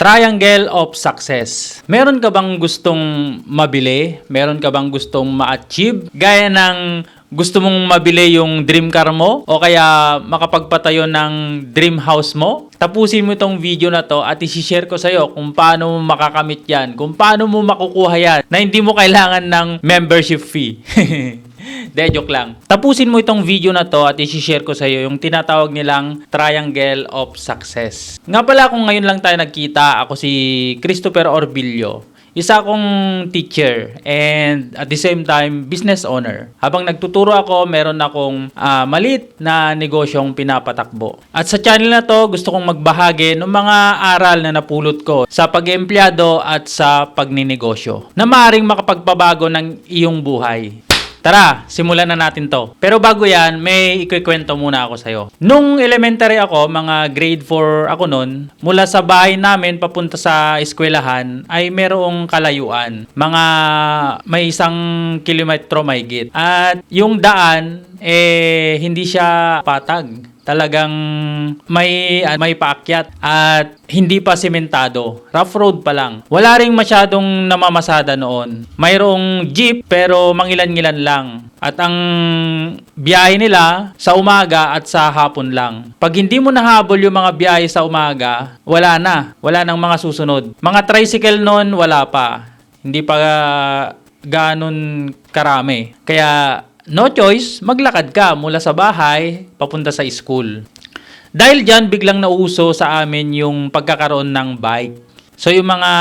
Triangle of Success. Meron ka bang gustong mabili? Meron ka bang gustong ma-achieve? Gaya ng gusto mong mabili yung dream car mo o kaya makapagpatayo ng dream house mo? Tapusin mo itong video na to at isi-share ko sa'yo kung paano mo makakamit yan, kung paano mo makukuha yan na hindi mo kailangan ng membership fee. De, joke lang. Tapusin mo itong video na to at isi-share ko sa iyo yung tinatawag nilang Triangle of Success. Nga pala kung ngayon lang tayo nagkita, ako si Christopher Orbillo. Isa akong teacher and at the same time business owner. Habang nagtuturo ako, meron akong ah, malit na negosyong pinapatakbo. At sa channel na to, gusto kong magbahagi ng mga aral na napulot ko sa pag-empleyado at sa pagninegosyo na maaaring makapagpabago ng iyong buhay. Tara, simulan na natin to. Pero bago yan, may ikikwento muna ako sa'yo. Nung elementary ako, mga grade 4 ako nun, mula sa bahay namin papunta sa eskwelahan, ay merong kalayuan. Mga may isang kilometro may git. At yung daan, eh, hindi siya patag talagang may ah, may paakyat at hindi pa sementado. Rough road pa lang. Wala ring masyadong namamasada noon. Mayroong jeep pero mangilan-ngilan lang. At ang biyahe nila sa umaga at sa hapon lang. Pag hindi mo nahabol yung mga biyahe sa umaga, wala na. Wala nang mga susunod. Mga tricycle noon, wala pa. Hindi pa ah, ganon karami. Kaya no choice, maglakad ka mula sa bahay papunta sa school. Dahil dyan, biglang nauso sa amin yung pagkakaroon ng bike. So yung mga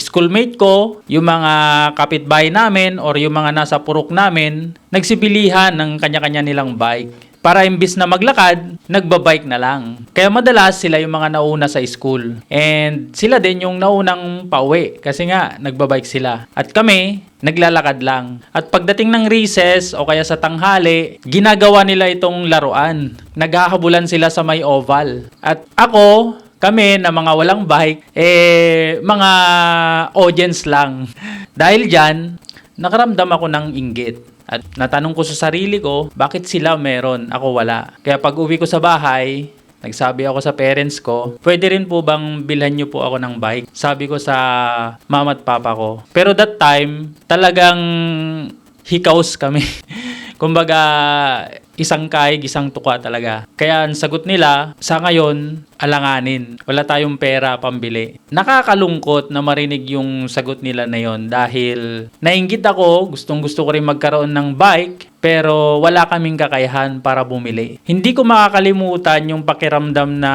schoolmate ko, yung mga kapitbahay namin or yung mga nasa purok namin, nagsibilihan ng kanya-kanya nilang bike. Para imbis na maglakad, nagbabike na lang. Kaya madalas sila yung mga nauna sa school. And sila din yung naunang pauwi kasi nga nagbabike sila. At kami, naglalakad lang. At pagdating ng recess o kaya sa tanghali, ginagawa nila itong laruan. Naghahabulan sila sa may oval. At ako, kami na mga walang bike, eh, mga audience lang. Dahil dyan, nakaramdam ako ng inggit. At natanong ko sa sarili ko, bakit sila meron, ako wala. Kaya pag uwi ko sa bahay, nagsabi ako sa parents ko, pwede rin po bang bilhan niyo po ako ng bike? Sabi ko sa mama at papa ko. Pero that time, talagang hikaos kami. Kumbaga, isang kaig, isang tuka talaga. Kaya ang sagot nila, sa ngayon, alanganin. Wala tayong pera pambili. Nakakalungkot na marinig yung sagot nila na yon dahil nainggit ako, gustong gusto ko rin magkaroon ng bike, pero wala kaming kakayahan para bumili. Hindi ko makakalimutan yung pakiramdam na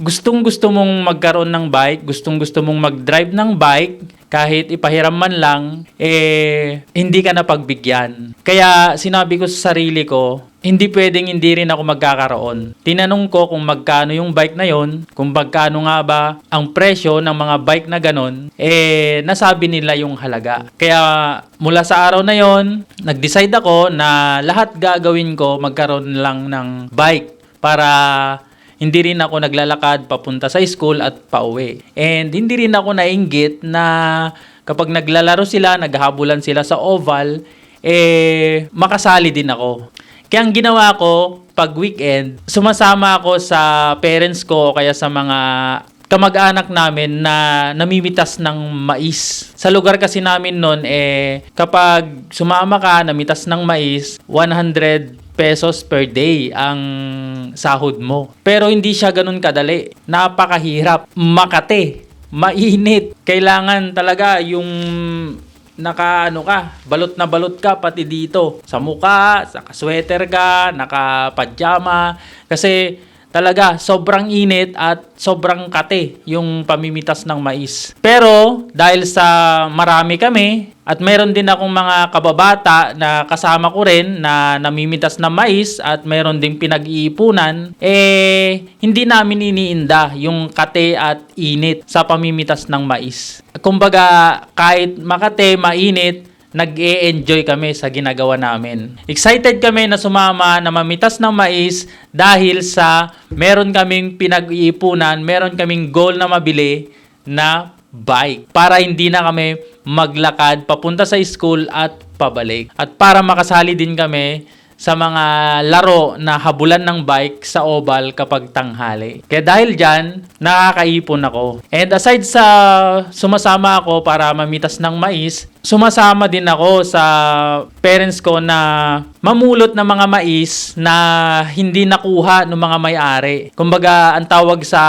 gustong gusto mong magkaroon ng bike, gustong gusto mong mag-drive ng bike, kahit ipahiram man lang, eh, hindi ka na pagbigyan. Kaya sinabi ko sa sarili ko, hindi pwedeng hindi rin ako magkakaroon. Tinanong ko kung magkano yung bike na yon, kung magkano nga ba ang presyo ng mga bike na ganon, eh, nasabi nila yung halaga. Kaya mula sa araw na yon, nag-decide ako na lahat gagawin ko magkaroon lang ng bike para hindi rin ako naglalakad papunta sa school at pauwi. And hindi rin ako nainggit na kapag naglalaro sila, naghahabulan sila sa oval, eh, makasali din ako. Kaya ang ginawa ko, pag weekend, sumasama ako sa parents ko o kaya sa mga kamag-anak namin na namimitas ng mais. Sa lugar kasi namin noon, eh, kapag sumama ka, namitas ng mais, 100 pesos per day ang sahod mo. Pero hindi siya ganun kadali. Napakahirap. Makate. Mainit. Kailangan talaga yung naka ano ka, balot na balot ka pati dito. Sa mukha, sa sweater ka, naka pajama. Kasi talaga sobrang init at sobrang kate yung pamimitas ng mais. Pero dahil sa marami kami at meron din akong mga kababata na kasama ko rin na namimitas ng mais at meron ding pinag-iipunan, eh hindi namin iniinda yung kate at init sa pamimitas ng mais. Kumbaga kahit makate, mainit, nag-e-enjoy kami sa ginagawa namin. Excited kami na sumama na mamitas ng mais dahil sa meron kaming pinag-iipunan, meron kaming goal na mabili na bike para hindi na kami maglakad papunta sa school at pabalik. At para makasali din kami sa mga laro na habulan ng bike sa oval kapag tanghali. Kaya dahil dyan, nakakaipon ako. And aside sa sumasama ako para mamitas ng mais, sumasama din ako sa parents ko na mamulot ng mga mais na hindi nakuha ng mga may-ari. Kumbaga, ang tawag sa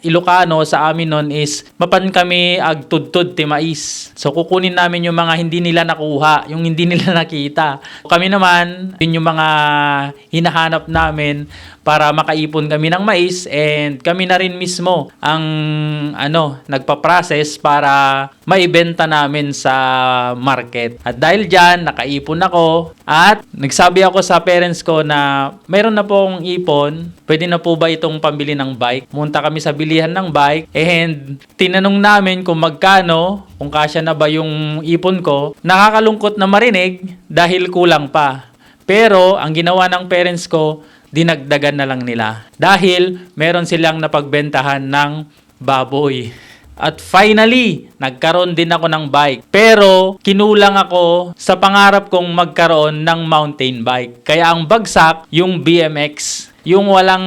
Ilocano, sa amin nun is, mapan kami agtudtud ti mais. So, kukunin namin yung mga hindi nila nakuha, yung hindi nila nakita. Kami naman, yun yung mga hinahanap namin para makaipon kami ng mais and kami na rin mismo ang ano nagpa-process para maibenta namin sa market. At dahil diyan nakaipon ako at nagsabi ako sa parents ko na mayroon na po akong ipon, pwede na po ba itong pambili ng bike? Munta kami sa bilihan ng bike and tinanong namin kung magkano, kung kasya na ba yung ipon ko. Nakakalungkot na marinig dahil kulang pa. Pero ang ginawa ng parents ko, dinagdagan na lang nila. Dahil meron silang napagbentahan ng baboy. At finally, nagkaroon din ako ng bike. Pero, kinulang ako sa pangarap kong magkaroon ng mountain bike. Kaya ang bagsak, yung BMX. Yung walang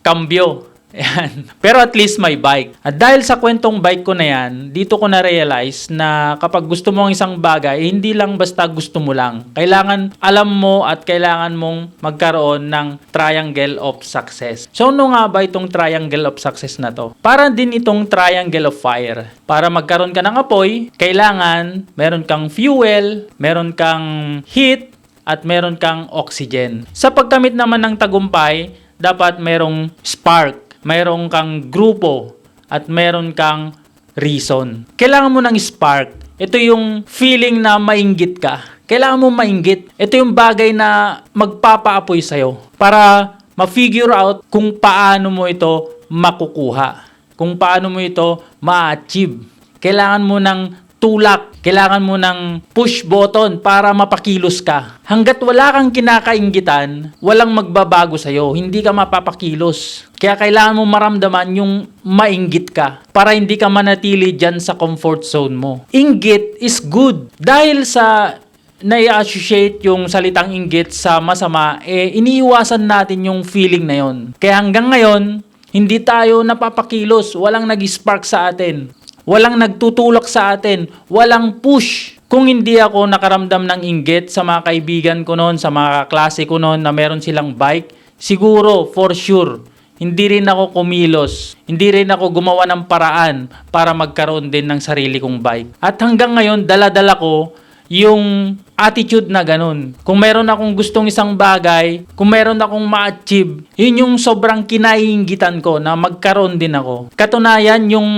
kambyo. Ayan. Pero at least may bike. At dahil sa kwentong bike ko na yan, dito ko na-realize na kapag gusto mo ang isang bagay, eh, hindi lang basta gusto mo lang. Kailangan alam mo at kailangan mong magkaroon ng triangle of success. So, ano nga ba itong triangle of success na to? Para din itong triangle of fire. Para magkaroon ka ng apoy, kailangan meron kang fuel, meron kang heat, at meron kang oxygen. Sa pagkamit naman ng tagumpay, dapat merong spark, mayroong kang grupo, at meron kang reason. Kailangan mo ng spark. Ito yung feeling na mainggit ka. Kailangan mo mainggit. Ito yung bagay na magpapaapoy sa'yo para ma-figure out kung paano mo ito makukuha. Kung paano mo ito ma-achieve. Kailangan mo ng tulak. Kailangan mo ng push button para mapakilos ka. Hanggat wala kang kinakainggitan, walang magbabago sa'yo. Hindi ka mapapakilos. Kaya kailangan mo maramdaman yung mainggit ka para hindi ka manatili dyan sa comfort zone mo. Inggit is good. Dahil sa nai-associate yung salitang inggit sa masama, eh, iniiwasan natin yung feeling na yon. Kaya hanggang ngayon, hindi tayo napapakilos, walang nag-spark sa atin, walang nagtutulak sa atin, walang push. Kung hindi ako nakaramdam ng inggit sa mga kaibigan ko noon, sa mga klase ko noon na meron silang bike, siguro, for sure, hindi rin ako kumilos. Hindi rin ako gumawa ng paraan para magkaroon din ng sarili kong bike. At hanggang ngayon, dala-dala ko yung attitude na ganun. Kung meron akong gustong isang bagay, kung meron akong ma-achieve, yun yung sobrang kinaiingitan ko na magkaroon din ako. Katunayan, yung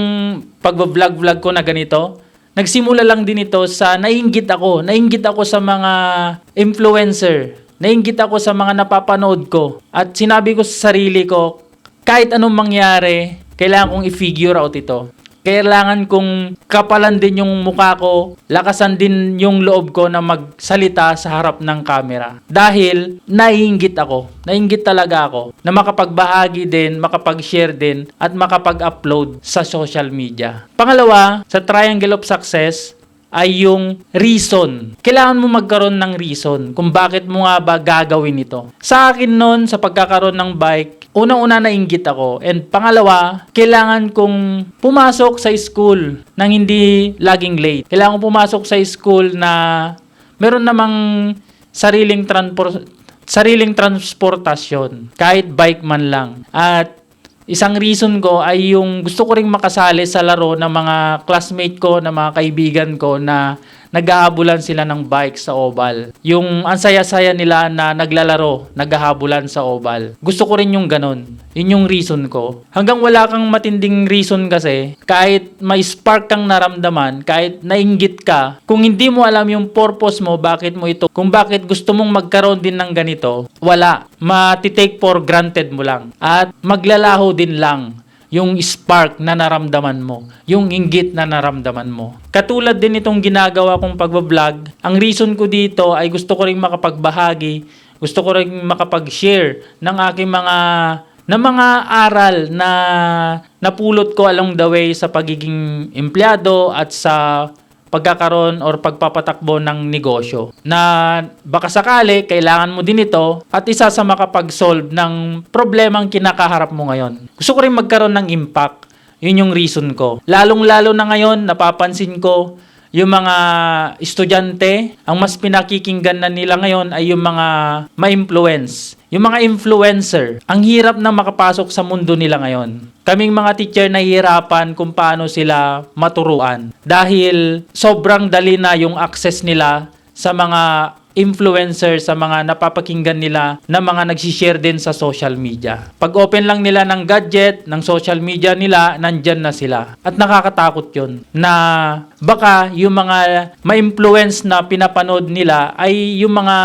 pag-vlog-vlog ko na ganito, nagsimula lang din ito sa nainggit ako. Nainggit ako sa mga influencer. Nainggit ako sa mga napapanood ko. At sinabi ko sa sarili ko, kahit anong mangyari, kailangan kong i-figure out ito. Kailangan kong kapalan din yung mukha ko, lakasan din yung loob ko na magsalita sa harap ng camera. Dahil naiinggit ako, naiinggit talaga ako na makapagbahagi din, makapag-share din, at makapag-upload sa social media. Pangalawa, sa Triangle of Success, ay yung reason. Kailangan mo magkaroon ng reason kung bakit mo nga ba gagawin ito. Sa akin noon, sa pagkakaroon ng bike, unang-una nainggit ako. And pangalawa, kailangan kong pumasok sa school nang hindi laging late. Kailangan kong pumasok sa school na meron namang sariling transport sariling transportasyon kahit bike man lang. At Isang reason ko ay yung gusto ko ring makasali sa laro ng mga classmate ko, ng mga kaibigan ko na nag-aabulan sila ng bike sa oval. Yung ang saya-saya nila na naglalaro, naghahabulan sa oval. Gusto ko rin yung ganun. Yun yung reason ko. Hanggang wala kang matinding reason kasi, kahit may spark kang naramdaman, kahit nainggit ka, kung hindi mo alam yung purpose mo, bakit mo ito, kung bakit gusto mong magkaroon din ng ganito, wala. Matitake for granted mo lang. At maglalaho din lang yung spark na naramdaman mo, yung inggit na naramdaman mo. Katulad din itong ginagawa kong pagbablog, ang reason ko dito ay gusto ko ring makapagbahagi, gusto ko ring makapag-share ng aking mga na mga aral na napulot ko along the way sa pagiging empleyado at sa pagkakaroon or pagpapatakbo ng negosyo. Na baka sakali, kailangan mo din ito at isa sa makapag-solve ng problemang kinakaharap mo ngayon. Gusto ko rin magkaroon ng impact. Yun yung reason ko. Lalong-lalo na ngayon, napapansin ko, yung mga estudyante, ang mas pinakikinggan na nila ngayon ay yung mga ma-influence. Yung mga influencer, ang hirap na makapasok sa mundo nila ngayon. Kaming mga teacher nahihirapan kung paano sila maturuan. Dahil sobrang dali na yung access nila sa mga influencer sa mga napapakinggan nila na mga nagsishare din sa social media. Pag open lang nila ng gadget, ng social media nila, nandyan na sila. At nakakatakot yun na baka yung mga ma-influence na pinapanood nila ay yung mga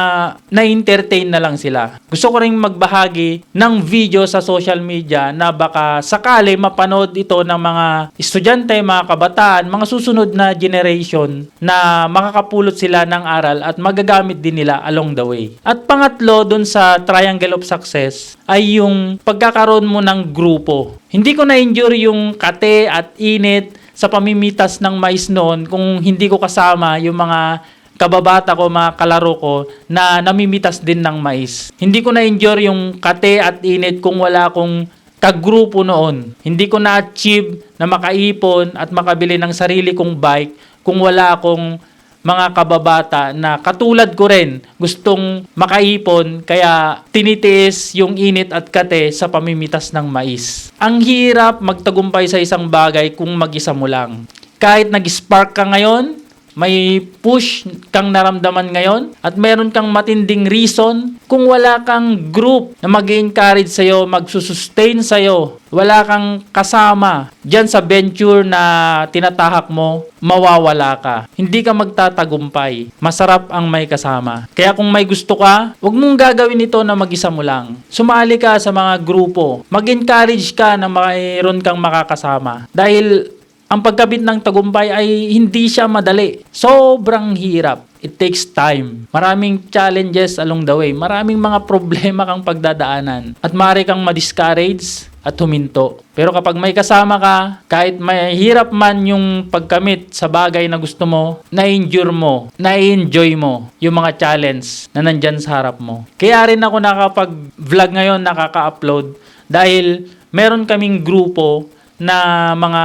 na-entertain na lang sila. Gusto ko rin magbahagi ng video sa social media na baka sakali mapanood ito ng mga estudyante, mga kabataan, mga susunod na generation na makakapulot sila ng aral at magagamit din nila along the way. At pangatlo, dun sa Triangle of Success ay yung pagkakaroon mo ng grupo. Hindi ko na-endure yung kate at init sa pamimitas ng mais noon kung hindi ko kasama yung mga kababata ko, mga kalaro ko na namimitas din ng mais. Hindi ko na-endure yung kate at init kung wala akong kagrupo noon. Hindi ko na-achieve na makaipon at makabili ng sarili kong bike kung wala akong mga kababata na katulad ko rin gustong makaipon kaya tinitiis yung init at kate sa pamimitas ng mais. Ang hirap magtagumpay sa isang bagay kung mag-isa mo lang. Kahit nag-spark ka ngayon, may push kang naramdaman ngayon at meron kang matinding reason kung wala kang group na mag encourage sa'yo, magsusustain sa'yo, wala kang kasama dyan sa venture na tinatahak mo, mawawala ka. Hindi ka magtatagumpay. Masarap ang may kasama. Kaya kung may gusto ka, huwag mong gagawin ito na mag-isa mo lang. Sumali ka sa mga grupo. Mag-encourage ka na mayroon kang makakasama. Dahil ang pagkabit ng tagumpay ay hindi siya madali. Sobrang hirap. It takes time. Maraming challenges along the way. Maraming mga problema kang pagdadaanan. At maaari kang ma-discourage at huminto. Pero kapag may kasama ka, kahit may hirap man yung pagkamit sa bagay na gusto mo, na-endure mo, na-enjoy mo yung mga challenge na nandyan sa harap mo. Kaya rin ako nakapag-vlog ngayon, nakaka-upload dahil meron kaming grupo na mga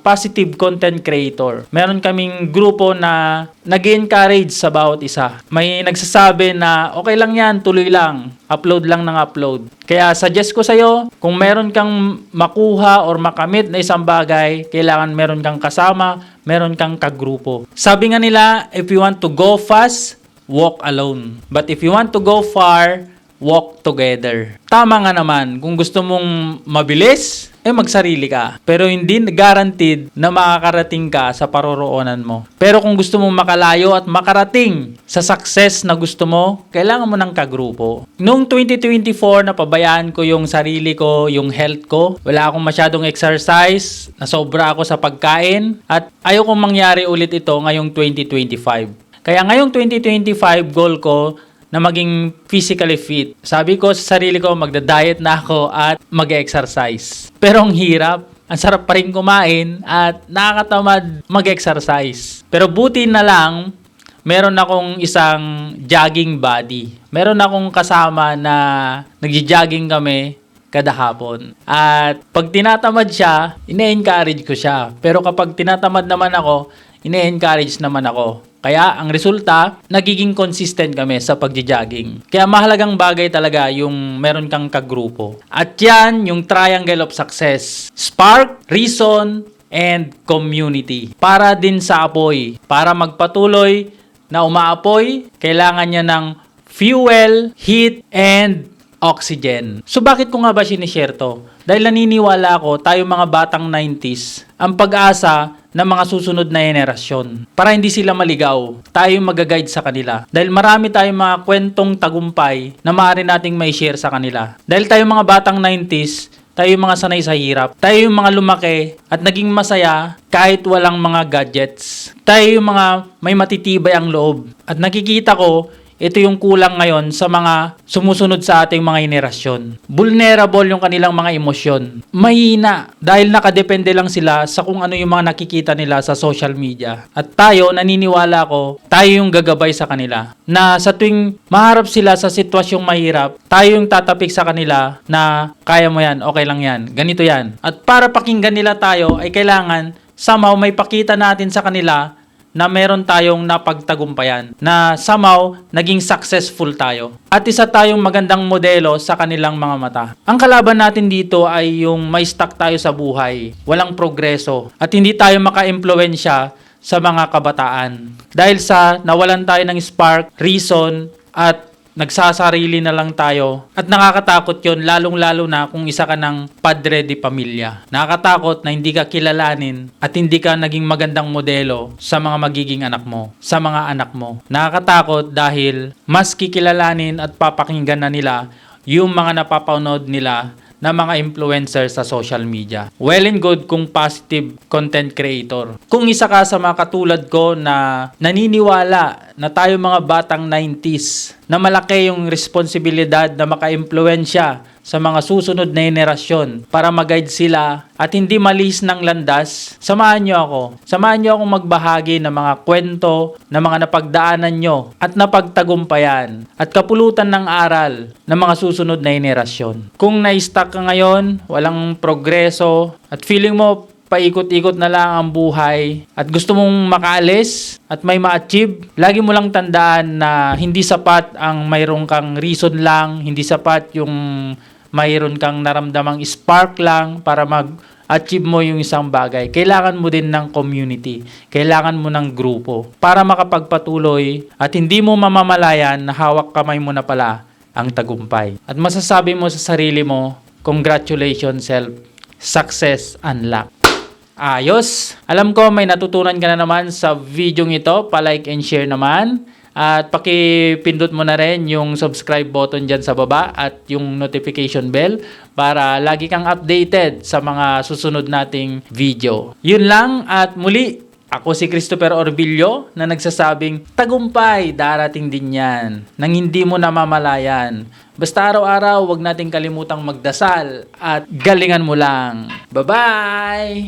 positive content creator. Meron kaming grupo na nag encourage sa bawat isa. May nagsasabi na okay lang yan, tuloy lang. Upload lang ng upload. Kaya suggest ko sa'yo, kung meron kang makuha or makamit na isang bagay, kailangan meron kang kasama, meron kang kagrupo. Sabi nga nila, if you want to go fast, walk alone. But if you want to go far, walk together. Tama nga naman, kung gusto mong mabilis, eh magsarili ka. Pero hindi guaranteed na makakarating ka sa paroroonan mo. Pero kung gusto mong makalayo at makarating sa success na gusto mo, kailangan mo ng kagrupo. Noong 2024, napabayaan ko yung sarili ko, yung health ko. Wala akong masyadong exercise, nasobra ako sa pagkain, at ayokong mangyari ulit ito ngayong 2025. Kaya ngayong 2025, goal ko, na maging physically fit. Sabi ko sa sarili ko, magda-diet na ako at mag-exercise. Pero ang hirap. Ang sarap pa rin kumain at nakakatamad mag-exercise. Pero buti na lang, meron akong isang jogging body. Meron akong kasama na nagji-jogging kami kada hapon. At pag tinatamad siya, ine-encourage ko siya. Pero kapag tinatamad naman ako, ine-encourage naman ako. Kaya ang resulta, nagiging consistent kami sa pagja-jogging. Kaya mahalagang bagay talaga yung meron kang kagrupo. At yan yung triangle of success. Spark, reason, and community. Para din sa apoy. Para magpatuloy na umaapoy, kailangan niya ng fuel, heat, and oxygen. So bakit ko nga ba sinishare to? Dahil naniniwala ako, tayo mga batang 90s, ang pag-asa ng mga susunod na henerasyon. Para hindi sila maligaw, tayo yung mag-guide sa kanila. Dahil marami tayong mga kwentong tagumpay na maaari nating may share sa kanila. Dahil tayo mga batang 90s, tayo yung mga sanay sa hirap. Tayo yung mga lumaki at naging masaya kahit walang mga gadgets. Tayo yung mga may matitibay ang loob. At nakikita ko, ito yung kulang ngayon sa mga sumusunod sa ating mga henerasyon. Vulnerable yung kanilang mga emosyon. Mahina dahil nakadepende lang sila sa kung ano yung mga nakikita nila sa social media. At tayo, naniniwala ko, tayo yung gagabay sa kanila. Na sa tuwing maharap sila sa sitwasyong mahirap, tayo yung tatapik sa kanila na kaya mo yan, okay lang yan, ganito yan. At para pakinggan nila tayo ay kailangan somehow may pakita natin sa kanila na meron tayong napagtagumpayan, na somehow naging successful tayo. At isa tayong magandang modelo sa kanilang mga mata. Ang kalaban natin dito ay yung may stuck tayo sa buhay, walang progreso, at hindi tayo maka-impluensya sa mga kabataan. Dahil sa nawalan tayo ng spark, reason, at nagsasarili na lang tayo. At nakakatakot yon lalong-lalo na kung isa ka ng padre di pamilya. Nakakatakot na hindi ka kilalanin at hindi ka naging magandang modelo sa mga magiging anak mo, sa mga anak mo. Nakakatakot dahil mas kikilalanin at papakinggan na nila yung mga napapanood nila na mga influencer sa social media. Well and good kung positive content creator. Kung isa ka sa mga katulad ko na naniniwala na tayo mga batang 90s na malaki yung responsibilidad na maka-impluensya sa mga susunod na henerasyon para mag-guide sila at hindi malis ng landas, samahan nyo ako. Samahan nyo akong magbahagi ng mga kwento ng mga napagdaanan nyo at napagtagumpayan at kapulutan ng aral ng mga susunod na henerasyon. Kung na-stuck ka ngayon, walang progreso at feeling mo paikot-ikot na lang ang buhay at gusto mong makaalis at may ma-achieve, lagi mo lang tandaan na hindi sapat ang mayroong kang reason lang, hindi sapat yung mayroon kang naramdamang spark lang para mag-achieve mo yung isang bagay. Kailangan mo din ng community. Kailangan mo ng grupo para makapagpatuloy at hindi mo mamamalayan na hawak kamay mo na pala ang tagumpay. At masasabi mo sa sarili mo, congratulations self, success unlocked. Ayos. Alam ko may natutunan ka na naman sa video ito. Pa-like and share naman. At pakipindot mo na rin yung subscribe button dyan sa baba at yung notification bell para lagi kang updated sa mga susunod nating video. Yun lang at muli, ako si Christopher Orbillo na nagsasabing tagumpay darating din yan nang hindi mo namamalayan. Basta araw-araw wag nating kalimutang magdasal at galingan mo lang. Bye-bye!